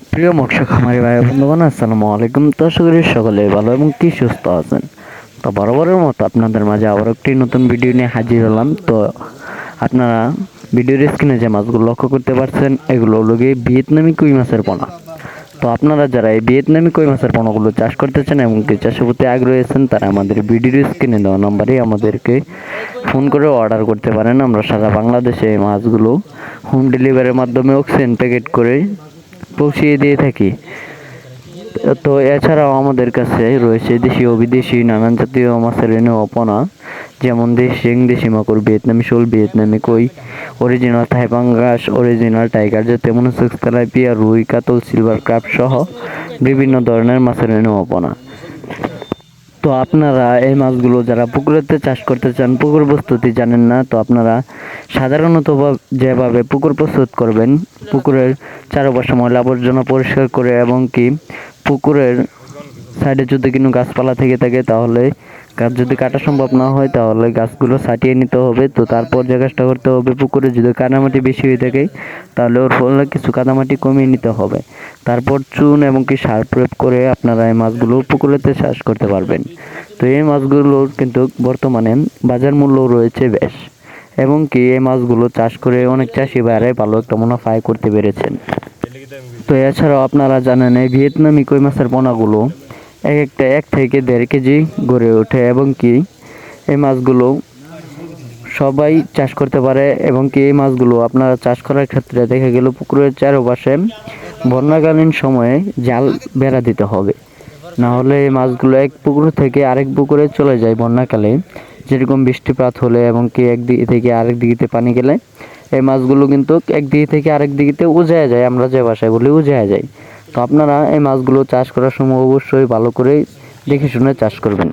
প্রিয় মৎস্য খামারি ভাই বন্ধুগণ, আসসালামু আলাইকুম। তো সকলে ভালো এবং কি সুস্থ আছেন। তো বরাবরের মতো আপনাদের মাঝে আবার একটি নতুন ভিডিও নিয়ে হাজির হলাম। তো আপনারা ভিডিওর স্ক্রিনে যে মাছগুলো লক্ষ্য করতে পারছেন, এগুলো হলো গিয়ে ভিয়েতনামি কুই মাছের পোনা। তো আপনারা যারা এই ভিয়েতনামি কই মাছের পোনাগুলো চাষ করতে চান এবং কি চাষের প্রতি আগ্রহী আছেন, তারা আমাদের ভিডিওর স্ক্রিনে দেওয়া নম্বরে আমাদেরকে ফোন করে অর্ডার করতে পারেন। আমরা সারা বাংলাদেশে এই মাছগুলো হোম ডেলিভারির মাধ্যমে অক্সিজেন প্যাকেট করে পৌঁছিয়ে দিয়ে থাকি। তো এছাড়াও আমাদের কাছে রয়েছে দেশি ও বিদেশি নানান জাতীয় মাছের এনে অপনা, যেমন দেশি দেশি মাকুর ভিয়েতনামি, শোল, ভিয়েতনামি, কই অরিজিনাল থাইপাঙ্গাস অরিজিনাল টাইগার যে তেমন সিক্স তেলাপিয়া রুই, কাতল সিলভার ক্রাফ সহ বিভিন্ন ধরনের মাছের এনে অপনা। তো আপনারা এই মাছগুলো যারা পুকুরেতে চাষ করতে চান, পুকুর প্রস্তুতি জানেন না, তো আপনারা সাধারণত যেভাবে পুকুর প্রস্তুত করবেন, পুকুরের চারপাশে ময়লা আবর্জনা পরিষ্কার করে এবং কি পুকুরের সাইডে যদি কোনো গাছপালা থেকে থাকে তাহলে গাছ যদি কাটা সম্ভব না হয়, তাহলে গাছগুলো ছাটিয়ে নিতে হবে। তো তারপর যে কাজটা করতে হবে পুকুরে, যদি কাদামাটি বেশি হয়ে থাকে, তাহলে ওর ফলে কিছু কাদামাটি কমিয়ে নিতে হবে। তারপর চুন এবং কি সার প্রয়োগ করে আপনারা এই মাছগুলো পুকুরেতে চাষ করতে পারবেন। তো এই মাছগুলোর কিন্তু বর্তমানে বাজার মূল্য রয়েছে বেশ। এবং কি এই মাছগুলো চাষ করে অনেক চাষি বাইরে ভালো একটা মুনাফা আয় করতে পেরেছেন। তো এছাড়াও আপনারা জানেন এই ভিয়েতনামি কই মাছের পোনাগুলো এক একটা এক থেকে দেড় কেজি গড়ে ওঠে এবং কি এই মাছগুলো সবাই চাষ করতে পারে এবং কি এই মাছগুলো আপনারা চাষ করার ক্ষেত্রে দেখা গেল পুকুরের চারপাশে বন্যাকালীন সময়ে জাল বেড়া দিতে হবে। না হলে এই মাছগুলো এক পুকুর থেকে আরেক পুকুরে চলে যায় বন্যাকালে। যেরকম বৃষ্টিপাত হলে এবং কি একদিকে থেকে আরেক দিকে পানি গেলে, এই মাছগুলো কিন্তু একদিকে থেকে আরেক দিকে উজায় যায়, আমরা যে ভাষায় বলি উজায় যায়। তো আপনারা এই মাছগুলো চাষ করার সময় অবশ্যই ভালো করেই দেখে শুনে চাষ করবেন।